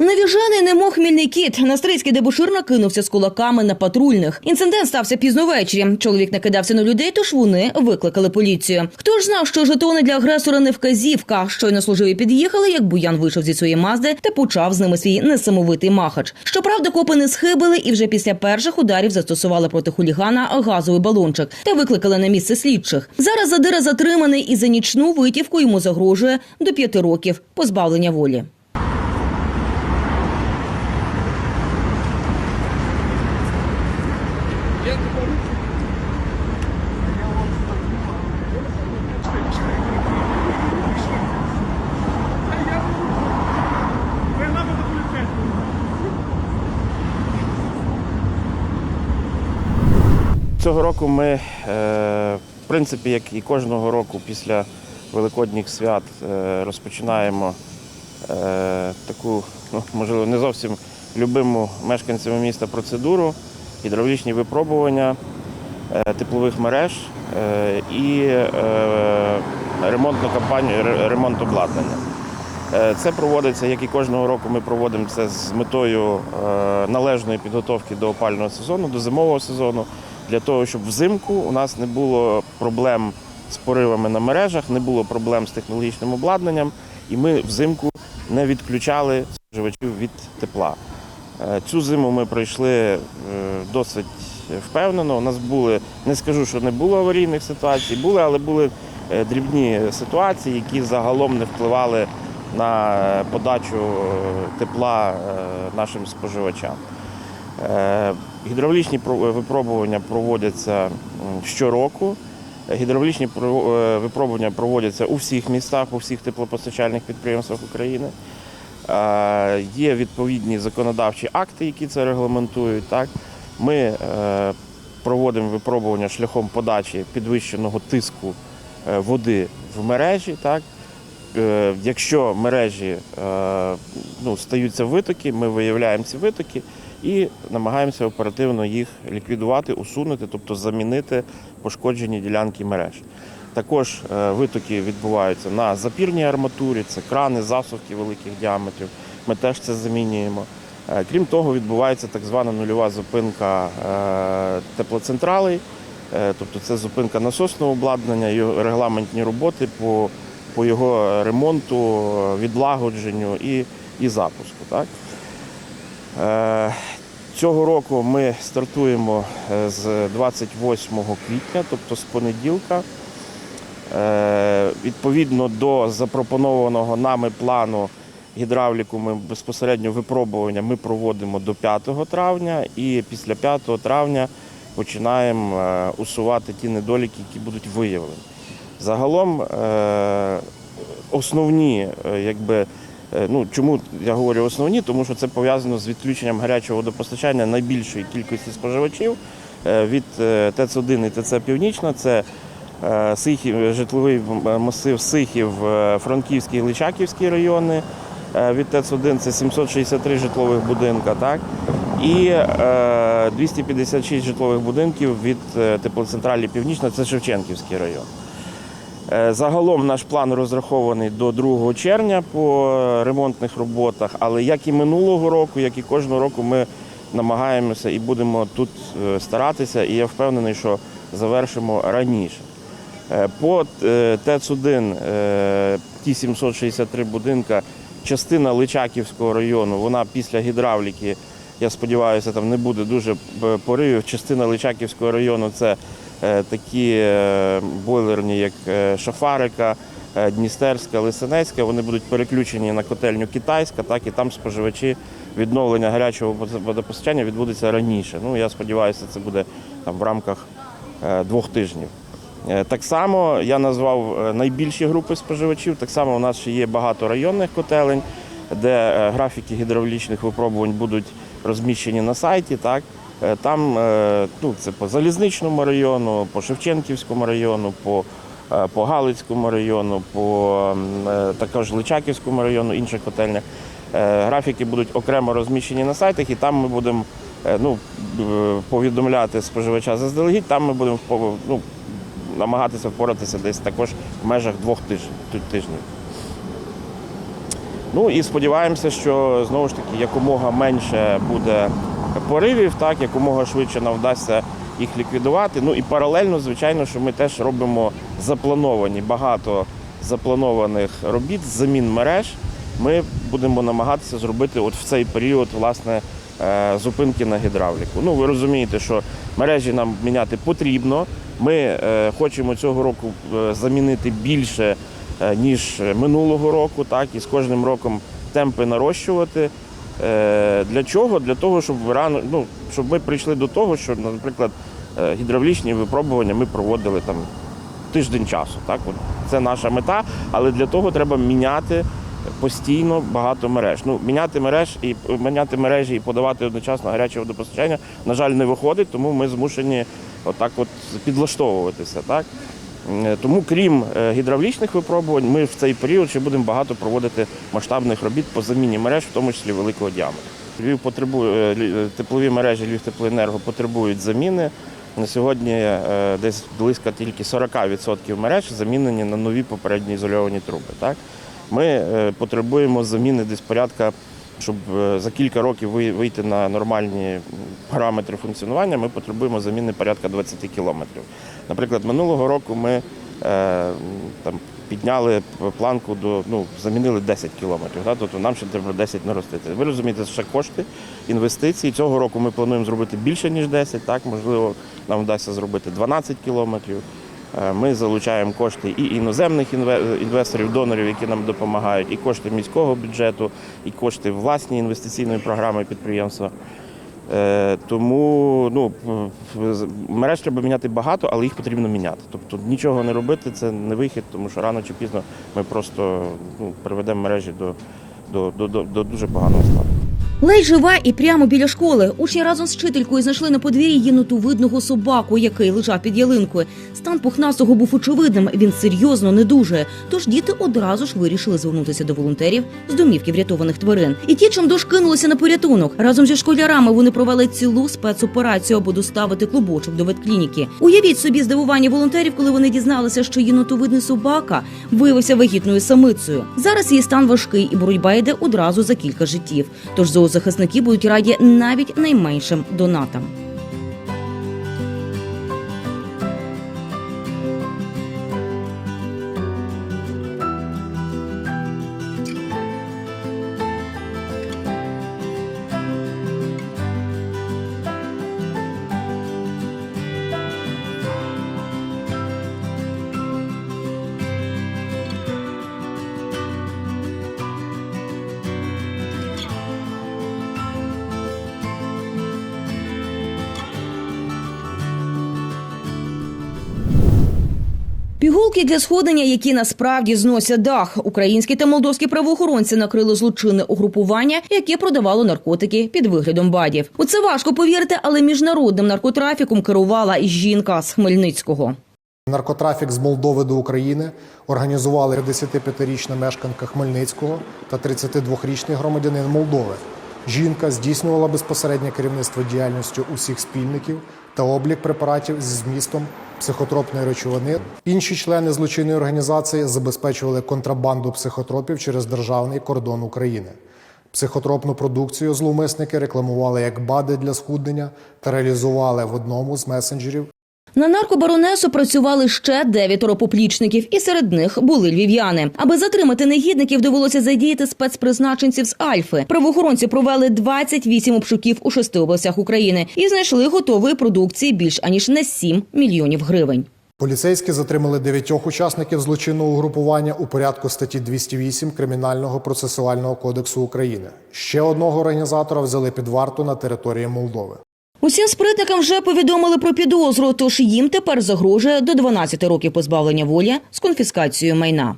Невіжений немов хмільний кіт. Настрийський дебушир накинувся з кулаками на патрульних. Інцидент стався пізно ввечері. Чоловік накидався на людей, тож вони викликали поліцію. Хто ж знав, що жетони для агресора не вказівка? Щойно служиві під'їхали, як буян вийшов зі своєї мазди та почав з ними свій несамовитий махач. Щоправда, копи не схибили і вже після перших ударів застосували проти хулігана газовий балончик та викликали на місце слідчих. Зараз задира затриманий і за нічну витівку йому загрожує до п'яти років позбавлення волі. Цього року ми, е, в принципі, як і кожного року після Великодніх свят е, розпочинаємо е, таку, ну, можливо, не зовсім любиму мешканцями міста процедуру, гідравлічні випробування е, теплових мереж е, і е, ремонтну кампанію, ремонт обладнання. Це проводиться, як і кожного року, ми проводимо це з метою належної підготовки до опального сезону, до зимового сезону, для того, щоб взимку у нас не було проблем з поривами на мережах, не було проблем з технологічним обладнанням, і ми взимку не відключали споживачів від тепла. Е, Цю зиму ми пройшли е, досить впевнено. У нас були, не скажу, що не було аварійних ситуацій, були, але були е, дрібні ситуації, які загалом не впливали на подачу тепла нашим споживачам. Гідравлічні про- випробування проводяться щороку. Гідравлічні про- випробування проводяться у всіх містах, у всіх теплопостачальних підприємствах України. Е, Є відповідні законодавчі акти, які це регламентують. Так? Ми е, проводимо випробування шляхом подачі підвищеного тиску е, води в мережі. Так? Якщо мережі ну, стаються витоки, ми виявляємо ці витоки і намагаємося оперативно їх ліквідувати, усунути, тобто замінити пошкоджені ділянки мереж. Також е, витоки відбуваються на запірній арматурі, це крани, засувки великих діаметрів. Ми теж це замінюємо. Е, Крім того, відбувається так звана нульова зупинка е, теплоцентралей, тобто це зупинка насосного обладнання, його регламентні роботи по, по його ремонту, відлагодженню і, і запуску. Так? Цього року ми стартуємо з 28 квітня, тобто з понеділка. Е, Відповідно до запропонованого нами плану гідравліку, ми безпосередньо випробування ми проводимо до 5 травня і після 5 травня починаємо е, усувати ті недоліки, які будуть виявлені. Загалом е, основні, якби, ну чому я говорю основні, тому що це пов'язано з відключенням гарячого водопостачання найбільшої кількості споживачів від е, ТЕЦ-1 і ТЕЦ Північна. Це Сихів, житловий масив Сихів, е, Франківський, Личаківський райони. Е, Від ТЕЦ-1 це 763 житлових будинка, так? І е, 256 житлових будинків від е, теплоцентралі Північна, це Шевченківський район. Е, Загалом наш план розрахований до 2 червня по ремонтних роботах, але як і минулого року, як і кожного року, ми намагаємося і будемо тут е, старатися, і я впевнений, що завершимо раніше. Е, По е, ТЕЦ-1 е, ті 763 будинка, частина Личаківського району, вона після гідравліки, я сподіваюся, там не буде дуже поривів. Частина Личаківського району це такі бойлерні, як Шафарика, Дністерська, Лисинецька, вони будуть переключені на котельню Китайська, так і там споживачі відновлення гарячого водопостачання відбудеться раніше. Ну, я сподіваюся, це буде там в рамках двох тижнів. Е, Так само я назвав е, найбільші групи споживачів. Так само у нас ще є багато районних котелень, де е, графіки гідравлічних випробувань будуть розміщені на сайті. Так? Там ну, це по Залізничному району, по Шевченківському району, по, по Галицькому району, по також Личаківському району, інших котельнях. Графіки будуть окремо розміщені на сайтах, і там ми будемо ну, повідомляти споживача заздалегідь. Там ми будемо ну, намагатися впоратися десь також в межах двох тижнів. Ну і сподіваємося, що знову ж таки якомога менше буде поривів, так якомога швидше нам вдасться їх ліквідувати. Ну і паралельно, звичайно, що ми теж робимо заплановані багато запланованих робіт замін мереж. Ми будемо намагатися зробити от в цей період власне е, зупинки на гідравліку. Ну ви розумієте, що мережі нам міняти потрібно. Ми е, хочемо цього року е, замінити більше е, ніж минулого року, так і з кожним роком темпи нарощувати. Для чого? Для того, щоб рано, ну, щоб ми прийшли до того, що, наприклад, гідравлічні випробування ми проводили там тиждень часу. Так? От Це наша мета, але для того треба міняти постійно багато мереж. Ну, міняти мереж і міняти мережі і подавати одночасно гаряче водопостачання, на жаль, не виходить, тому ми змушені отак от підлаштовуватися. Так? Е, Тому, крім е, гідравлічних випробувань, ми в цей період ще будемо багато проводити масштабних робіт по заміні мереж, в тому числі великого діаметру. Львів потребує е, теплові мережі Львівтеплоенерго потребують заміни. На сьогодні десь близько тільки 40% мереж замінені на нові попередньо ізольовані труби. Так? Ми потребуємо заміни десь порядка, щоб е, за кілька років ви- вийти на нормальні параметри функціонування, ми потребуємо заміни порядка 20 кілометрів. Наприклад, минулого року ми е, там, підняли планку до ну, замінили 10 кілометрів. Да? Тобто нам ще треба 10 наростити. Ви розумієте, ще кошти, інвестиції. Цього року ми плануємо зробити більше, ніж 10, так, можливо, нам вдасться зробити 12 кілометрів. Е, Ми залучаємо кошти і іноземних інвесторів, донорів, які нам допомагають, і кошти міського бюджету, і кошти власні інвестиційної програми підприємства. Е, Тому ну, мереж треба міняти багато, але їх потрібно міняти. Тобто нічого не робити це не вихід, тому що рано чи пізно ми просто ну, приведемо мережі до, до, до, до, до дуже поганого стану. Ледь жива і прямо біля школи. Учні разом з вчителькою знайшли на подвір'ї єнотовидного собаку, який лежав під ялинкою. Стан пухнастого був очевидним. Він серйозно недужає. Тож діти одразу ж вирішили звернутися до волонтерів з домівки врятованих тварин. І ті чимдуж кинулися на порятунок. Разом зі школярами вони провели цілу спецоперацію, аби доставити клубочок до ветклініки. Уявіть собі здивування волонтерів, коли вони дізналися, що єнотовидний собака виявився вагітною самицею. Зараз її стан важкий, і боротьба йде одразу за кілька життів. Тож зоозахисники будуть раді навіть найменшим донатам. Пігулки для сходення, які насправді зносять дах. Українські та молдовські правоохоронці накрили злочинне угрупування, яке продавало наркотики під виглядом бадів. У це важко повірити, але міжнародним наркотрафіком керувала жінка з Хмельницького. Наркотрафік з Молдови до України організували 55-річна мешканка Хмельницького та 32-річний громадянин Молдови. Жінка здійснювала безпосереднє керівництво діяльністю усіх спільників та облік препаратів зі змістом психотропної речовини. Інші члени злочинної організації забезпечували контрабанду психотропів через державний кордон України. Психотропну продукцію зловмисники рекламували як бади для схуднення та реалізували в одному з месенджерів На наркобаронесу працювали ще дев'ятеро поплічників, і серед них були львів'яни. Аби затримати негідників, довелося задіяти спецпризначенців з Альфи. Правоохоронці провели 28 обшуків у шести областях України і знайшли готової продукції більш аніж на 7 мільйонів гривень. Поліцейські затримали дев'ятьох учасників злочинного угрупування у порядку статті 208 Кримінального процесуального кодексу України. Ще одного організатора взяли під варту на території Молдови. Усім спритникам вже повідомили про підозру, тож їм тепер загрожує до 12 років позбавлення волі з конфіскацією майна.